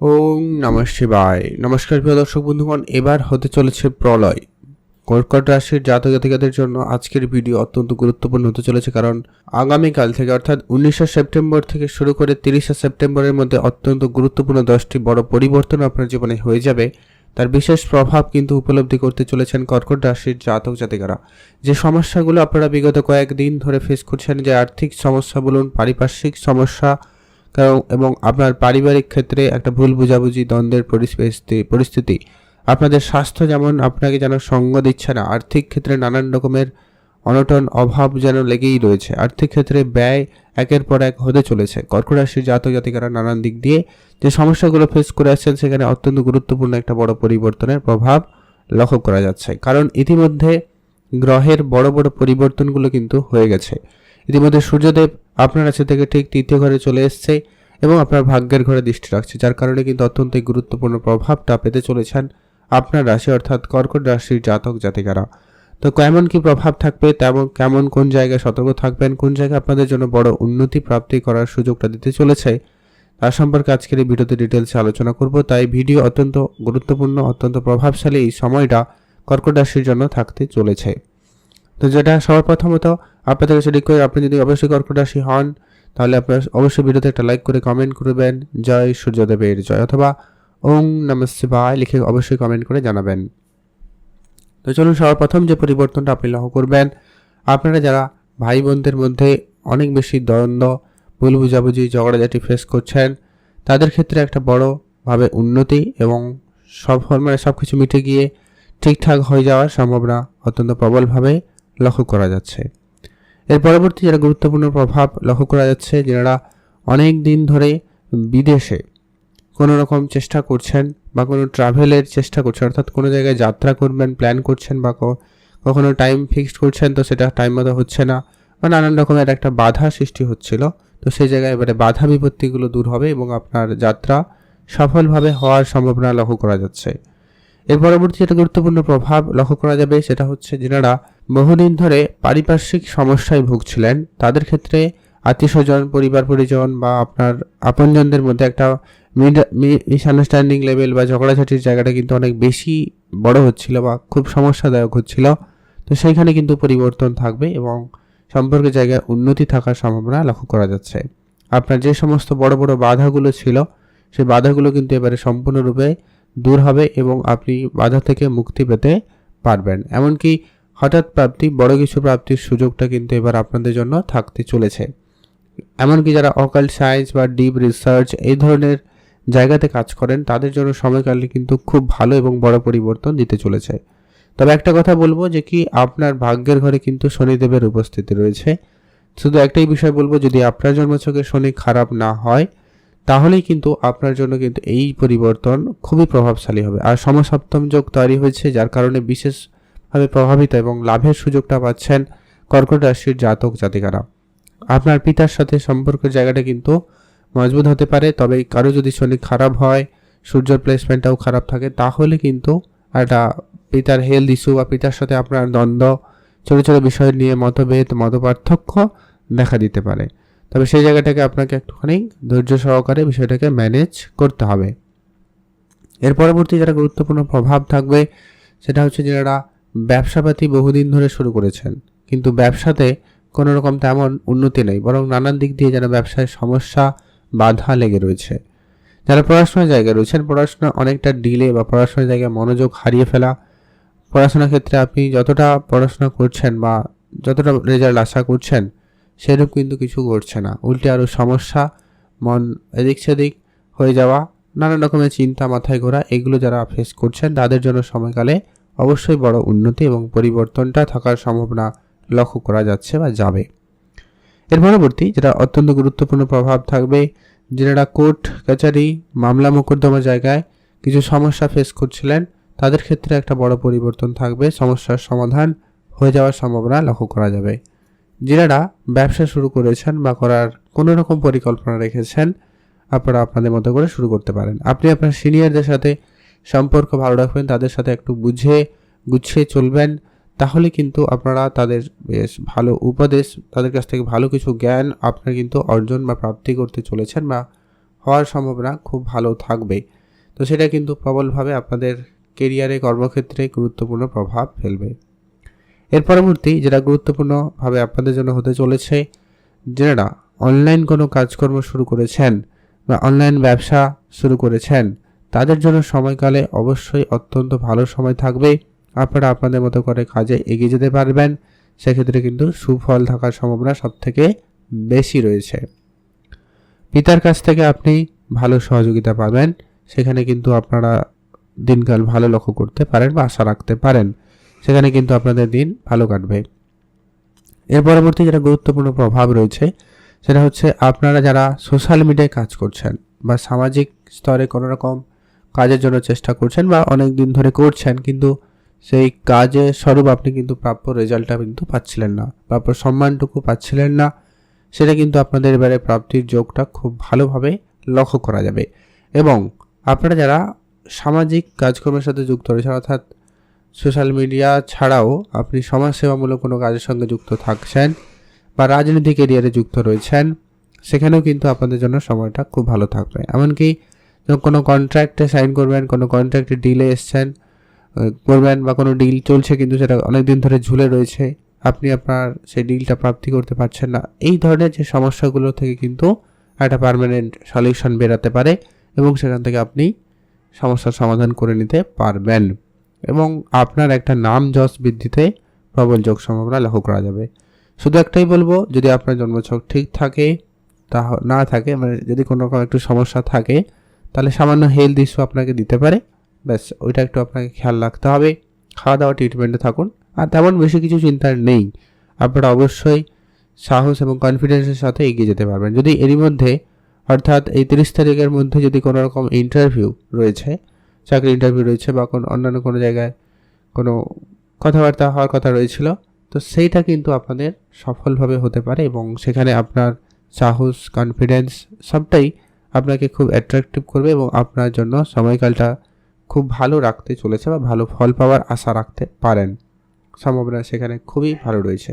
ওম নমঃ শিবায়। নমস্কার প্রিয় দর্শক বন্ধুগণ, এবার হতে চলেছে প্রলয়। কর্কট রাশির জাতক জাতিকাদের জন্য আজকের ভিডিও অত্যন্ত গুরুত্বপূর্ণ হতে চলেছে কারণ আগামীকাল থেকে অর্থাৎ উনিশে সেপ্টেম্বর থেকে শুরু করে তিরিশে সেপ্টেম্বরের মধ্যে অত্যন্ত গুরুত্বপূর্ণ দশটি বড় পরিবর্তন আপনার জীবনে হয়ে যাবে। তার বিশেষ প্রভাব কিন্তু উপলব্ধি করতে চলেছেন কর্কট রাশির জাতক জাতিকারা। যে সমস্যাগুলো আপনারা বিগত কয়েকদিন ধরে ফেস করছেন, যে আর্থিক সমস্যা বলুন, পারিপার্শ্বিক সমস্যা কারণ, এবং আপনার পারিবারিক ক্ষেত্রে একটা ভুল বুঝাবুঝি, দ্বন্দ্বের পরিস্থিতি আপনাদের স্বাস্থ্য যেমন আপনাকে যেন সঙ্গ দিচ্ছে না, আর্থিক ক্ষেত্রে নানান রকমের অনটন, অভাব যেন লেগেই রয়েছে। আর্থিক ক্ষেত্রে ব্যয় একের পর এক হতে চলেছে। কর্কট রাশির জাতক জাতিকারা নানান দিক দিয়ে যে সমস্যাগুলো ফেস করে আসছেন, সেখানে অত্যন্ত গুরুত্বপূর্ণ একটা বড় পরিবর্তনের প্রভাব লক্ষ্য করা যাচ্ছে। কারণ ইতিমধ্যে গ্রহের বড় বড় পরিবর্তনগুলো কিন্তু হয়ে গেছে। ইতিমধ্যে সূর্যদেব আপনার কাছে থেকে ঠিক তৃতীয় ঘরে চলে এসছে এবং আপনার ভাগ্যের ঘরে দৃষ্টি রাখছে, যার কারণে কিন্তু অত্যন্ত গুরুত্বপূর্ণ প্রভাবটা পেতে চলেছেন আপনার রাশি, অর্থাৎ কর্কট রাশির জাতক জাতিকারা। তো কেমন কি প্রভাব থাকবে, তেমন কেমন কোন জায়গায় সতর্ক থাকবেন, কোন জায়গায় আপনাদের জন্য বড় উন্নতি প্রাপ্তি করার সুযোগটা দিতে চলেছে তার সম্পর্কে আজকের এই ভিডিওতে ডিটেলসে আলোচনা করব। তাই ভিডিও অত্যন্ত গুরুত্বপূর্ণ, অত্যন্ত প্রভাবশালী এই সময়টা কর্কট রাশির জন্য থাকতে চলেছে। তো যেটা সবার প্রথমত আপনাদের কাছে রিকোয়েস্ট আপনি যদি অবশ্যই কর্কট হন, তাহলে আপনার অবশ্যই ভিডিওতে একটা লাইক করে কমেন্ট করবেন। জয় সূর্যদেবের জয়, অথবা ওং নমঃ শিবায় লিখে অবশ্যই কমেন্ট করে জানাবেন। তো চলুন সবার প্রথম যে পরিবর্তনটা আপনি লক্ষ্য করবেন, আপনারা যারা ভাই বোনদের মধ্যে অনেক বেশি দ্বন্দ্ব ভুল বুঝাবুঝি ঝগড়াঝাটি ফেস করছেন, তাদের ক্ষেত্রে একটা বড়ভাবে উন্নতি এবং সব মানে সব কিছু মিটে গিয়ে ঠিকঠাক হয়ে যাওয়ার সম্ভাবনা অত্যন্ত প্রবলভাবে লক্ষ্য করা যাচ্ছে। এর পরবর্তী যারা গুরুত্বপূর্ণ প্রভাব লক্ষ্য করা যাচ্ছে যারা অনেক দিন ধরে বিদেশে কোনো রকম চেষ্টা করছেন বা কোনো ট্রাভেলের চেষ্টা করছেন, অর্থাৎ কোনো জায়গায় যাত্রা করবেন, প্ল্যান করছেন বা কখনো টাইম ফিক্সড করছেন, তো সেটা টাইম মতো হচ্ছে না বা নানান রকমের একটা বাধা সৃষ্টি হচ্ছিল, তো সেই জায়গায় এবারে বাধা বিপত্তিগুলো দূর হবে এবং আপনার যাত্রা সফলভাবে হওয়ার সম্ভাবনা লক্ষ্য করা যাচ্ছে। এর পরবর্তী যেটা গুরুত্বপূর্ণ প্রভাব লক্ষ্য করা যাবে, সেটা হচ্ছে যেনারা বহুদিন ধরে পারিপার্শ্বিক সমস্যায় ভুগছিলেন। তাদের ক্ষেত্রে আত্মীয় স্বজন পরিবার, পরিজন বা আপনার আপনজনদের মধ্যে একটা মিসআন্ডারস্ট্যান্ডিং লেভেল বা ঝগড়াঝাটির জায়গাটা কিন্তু অনেক বেশি বড় হচ্ছিল বা খুব সমস্যাদায়ক হচ্ছিল। তো সেইখানে কিন্তু পরিবর্তন থাকবে এবং সম্পর্কের জায়গায় উন্নতি থাকার সম্ভাবনা লক্ষ্য করা যাচ্ছে। আপনার যে সমস্ত বড় বড় বাধাগুলো ছিল, সেই বাধাগুলো কিন্তু এবারে সম্পূর্ণরূপে দূর হবে এবং আপনি বাধা থেকে মুক্তি পেতে পারবেন। এমনকি হঠাৎ প্রাপ্তি, বড় কিছু প্রাপ্তির সুযোগটা কিন্তু এবার আপনাদের জন্য থাকতে চলেছে। এমনকি যারা অকাল সায়েন্স বা ডিপ রিসার্চ এই ধরনের জায়গাতে কাজ করেন, তাদের জন্য সময়কালে কিন্তু খুব ভালো এবং বড় পরিবর্তন দিতে চলেছে। তবে একটা কথা বলব যে কি, আপনার ভাগ্যের ঘরে কিন্তু শনিদেবের উপস্থিতি রয়েছে। শুধু একটাই বিষয় বলব, যদি আপনার জন্মছকে শনি খারাপ না হয়, তাহলেই কিন্তু আপনার জন্য কিন্তু এই পরিবর্তন খুবই প্রভাবশালী হবে। আর সমসপ্তম যোগ তৈরি হয়েছে, যার কারণে বিশেষভাবে প্রভাবিত এবং লাভের সুযোগটা পাচ্ছেন কর্কট রাশির জাতক জাতিকারা। আপনার পিতার সাথে সম্পর্কের জায়গাটা কিন্তু মজবুত হতে পারে, তবে কারও যদি শনি খারাপ হয়, সূর্যর প্লেসমেন্টটাও খারাপ থাকে, তাহলে কিন্তু একটা পিতার হেলথ ইস্যু বা পিতার সাথে আপনার দ্বন্দ্ব, ছোটো ছোটো বিষয় নিয়ে মতভেদ, মতপার্থক্য দেখা দিতে পারে। তবে সেই জায়গাটাকে আপনাকে একটুখানি ধৈর্য সহকারে বিষয়টাকে ম্যানেজ করতে হবে। এর পরবর্তী যারা গুরুত্বপূর্ণ প্রভাব থাকবে, সেটা হচ্ছে যারা ব্যবসাপাতি বহুদিন ধরে শুরু করেছেন। কিন্তু ব্যবসাতে কোনো রকম তেমন উন্নতি নেই, বরং নানান দিক দিয়ে যেন ব্যবসায় সমস্যা, বাধা লেগে রয়েছে। যারা পড়াশোনার জায়গায় রয়েছেন, পড়াশোনা অনেকটা ডিলে বা পড়াশোনার জায়গায় মনোযোগ হারিয়ে ফেলা। পড়াশোনার ক্ষেত্রে আপনি যতটা পড়াশোনা করছেন বা যতটা রেজাল্ট আশা করছেন, সেরূপ কিন্তু কিছু ঘটছে না। উল্টে আরও সমস্যা, মন এদিক সেদিক হয়ে যাওয়া, নানান রকমের চিন্তা মাথায় ঘোরা, এগুলো যারা ফেস করছেন, তাদের জন্য সময়কালে অবশ্যই বড় উন্নতি এবং পরিবর্তনটা থাকার সম্ভাবনা লক্ষ্য করা যাচ্ছে বা যাবে। এর পরবর্তী, যেটা অত্যন্ত গুরুত্বপূর্ণ প্রভাব থাকবে যারা কোর্ট কাছারি মামলা মোকদ্দমা জায়গায় কিছু সমস্যা ফেস করছিলেন, তাদের ক্ষেত্রে একটা বড় পরিবর্তন থাকবে, সমস্যার সমাধান হয়ে যাওয়ার সম্ভাবনা লক্ষ্য করা যাবে। যারা ব্যবসা শুরু করেছেন বা করার কোনো রকম পরিকল্পনা রেখেছেন, আপনারা আপনাদের মতো করে শুরু করতে পারেন। আপনি আপনার সিনিয়রদের সাথে সম্পর্ক ভালো রাখবেন, তাদের সাথে একটু বুঝে গুছিয়ে চলবেন, তাহলে কিন্তু আপনারা তাদের বেশ ভালো উপদেশ, তাদের কাছ থেকে ভালো কিছু জ্ঞান আপনারা কিন্তু অর্জন বা প্রাপ্তি করতে চলেছেন বা হওয়ার সম্ভাবনা খুব ভালো থাকবে। তো সেটা কিন্তু প্রবলভাবে আপনাদের কেরিয়ারে, কর্মক্ষেত্রে গুরুত্বপূর্ণ প্রভাব ফেলবে। এর পরবর্তী যেটা গুরুত্বপূর্ণভাবে আপনাদের জন্য হতে চলেছে যারা অনলাইন কোনো কাজকর্ম শুরু করেছেন বা অনলাইন ব্যবসা শুরু করেছেন তাদের জন্য সময়কালে অবশ্যই অত্যন্ত ভালো সময় থাকবে। আপনারা আপনাদের মতো করে কাজে এগিয়ে যেতে পারবেন। সেক্ষেত্রে কিন্তু সুফল থাকার সম্ভাবনা সবথেকে বেশি রয়েছে। পিতার কাছ থেকে আপনি ভালো সহযোগিতা পাবেন। সেখানে কিন্তু আপনারা দিনকাল ভালো লক্ষ্য করতে পারেন বা আশা রাখতে পারেন। সেখানে কিন্তু আপনাদের দিন ভালো কাটবে। এর পরবর্তী যেটা গুরুত্বপূর্ণ প্রভাব রয়েছে, সেটা হচ্ছে আপনারা যারা সোশ্যাল মিডিয়ায় কাজ করছেন বা সামাজিক স্তরে কোনো রকম কাজের জন্য চেষ্টা করছেন বা অনেক দিন ধরে করছেন, কিন্তু সেই কাজের স্বরূপ আপনি কিন্তু প্রাপ্য রেজাল্টটা কিন্তু পাচ্ছিলেন না, প্রাপ্য সম্মানটুকু পাচ্ছিলেন না। সেটা কিন্তু আপনাদের এবারে প্রাপ্তির যোগটা খুব ভালোভাবে লক্ষ্য করা যাবে। এবং আপনারা যারা সামাজিক কাজকর্মের সাথে যুক্ত রয়েছেন, অর্থাৎ সোশ্যাল মিডিয়া ছাড়াও আপনি সমাজসেবামূলক কোনো কাজের সঙ্গে যুক্ত থাকছেন বা রাজনীতিক এরিয়ারে যুক্ত রয়েছেন, সেখানেও কিন্তু আপনাদের জন্য সময়টা খুব ভালো থাকবে। এমনকি কোনো কন্ট্রাক্টে সাইন করবেন, কোনো কন্ট্রাক্টে ডিলে এসছেন করবেন বা কোনো ডিল চলছে কিন্তু সেটা অনেক দিন ধরে ঝুলে রয়েছে, আপনি আপনার সেই ডিলটা প্রাপ্তি করতে পারছেন না। এই ধরনের যে সমস্যাগুলো থেকে কিন্তু একটা পার্মানেন্ট সলিউশন বেরাতে পারে এবং সেখান থেকে আপনি সমস্যার সমাধান করে নিতে পারবেন এবং আপনার একটা নাম যশ বৃদ্ধিতে প্রবল যোগ সম্ভাবনা লক্ষ্য করা যাবে। শুধু একটাই বলব, যদি আপনার জন্মছক ঠিক থাকে তা না থাকে মানে যদি কোনো রকম একটু সমস্যা থাকে তাহলে সামান্য হেলথ ইস্যু আপনাকে দিতে পারে। ব্যাস, ওইটা একটু আপনাকে খেয়াল রাখতে হবে। খাওয়া দাওয়া ট্রিটমেন্টে থাকুন। আর তেমন বেশি কিছু চিন্তার নেই। আপনারা অবশ্যই সাহস এবং কনফিডেন্সের সাথে এগিয়ে যেতে পারবেন। যদি এরই মধ্যে, অর্থাৎ এই তিরিশ তারিখের মধ্যে যদি কোনো রকম ইন্টারভিউ রয়েছে, চাকরি ইন্টারভিউ রয়েছে বা কোনো অন্যান্য কোনো জায়গায় কোনো কথাবার্তা হওয়ার কথা রয়েছিল, তো সেইটা কিন্তু আপনাদের সফলভাবে হতে পারে এবং সেখানে আপনার সাহস কনফিডেন্স সবটাই আপনাকে খুব অ্যাট্রাকটিভ করবে এবং আপনার জন্য সময়কালটা খুব ভালো রাখতে চলেছে বা ভালো ফল পাওয়ার আশা রাখতে পারেন। সম্ভাবনা সেখানে খুবই ভালো রয়েছে।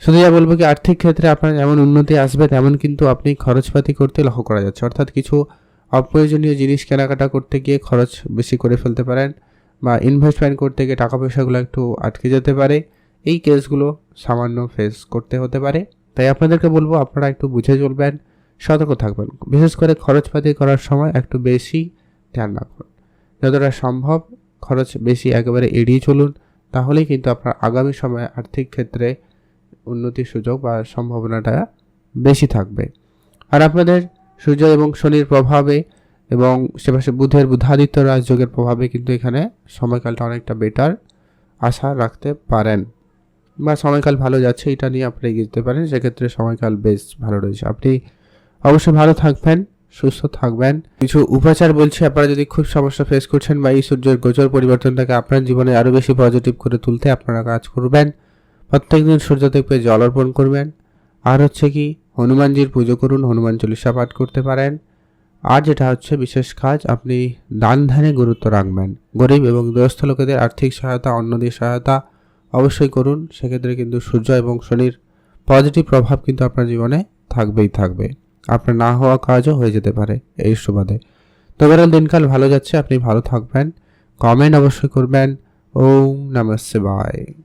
শুধু যা বলব কি, আর্থিক ক্ষেত্রে আপনার যেমন উন্নতি আসবে, তেমন কিন্তু আপনি খরচপাতি করতে লক্ষ্য করা যাচ্ছে। অর্থাৎ কিছু অপ্রয়োজনীয় জিনিস কেনাকাটা করতে গিয়ে খরচ বেশি করে ফেলতে পারেন বা ইনভেস্টমেন্ট করতে গিয়ে টাকা পয়সাগুলো একটু আটকে যেতে পারে। এই কেসগুলো সামান্য ফেস করতে হতে পারে। তাই আপনাদেরকে বলব, আপনারা একটু বুঝে চলবেন। সতর্ক থাকবেন। বিশেষ করে খরচপাতি করার সময় একটু বেশি ধ্যান রাখুন। যতটা সম্ভব খরচ বেশি একেবারে এড়িয়ে চলুন, তাহলেই কিন্তু আপনার আগামী সময়ে আর্থিক ক্ষেত্রে উন্নতির সুযোগ বা সম্ভাবনাটা বেশি থাকবে। আর আপনাদের সূর্য এবং শনির প্রভাবে এবং সেপাশে বুধের বুধাদিত্য রাজযোগের প্রভাবে কিন্তু এখানে সময়কালটা অনেকটা বেটার আশা রাখতে পারেন। বা সময়কাল ভালো যাচ্ছে, এটা নিয়ে আপনি এগিয়ে যেতে পারেন। সেক্ষেত্রে সময়কাল বেশ ভালো রয়েছে। আপনি অবশ্যই ভালো থাকবেন, সুস্থ থাকবেন। কিছু উপাচার বলছি, আপনারা যদি খুব সমস্যা ফেস করছেন বা এই সূর্যের গোচর পরিবর্তনটাকে আপনার জীবনে আরও বেশি পজিটিভ করে তুলতে আপনারা কাজ করবেন। প্রত্যেকদিন সূর্যদেবকে জল অর্পণ করবেন। আর হচ্ছে কি, হনুমানজির পুজো করুন, হনুমান চল্লিশা পাঠ করতে পারেন। আর যেটা হচ্ছে বিশেষ কাজ, আপনি দান ধ্যানে গুরুত্ব রাখবেন। গরিব এবং দুরস্থ লোকেদের আর্থিক সহায়তা, অন্যদের সহায়তা অবশ্যই করুন। সেক্ষেত্রে কিন্তু সূর্য এবং শনির পজিটিভ প্রভাব কিন্তু আপনার জীবনে থাকবেই থাকবে। আপনার না হওয়া কাজও হয়ে যেতে পারে এই সুবাদে। তো ওভারঅল দিনকাল ভালো যাচ্ছে, আপনি ভালো থাকবেন। কমেন্ট অবশ্যই করবেন। ওম নমস্তে শিবায়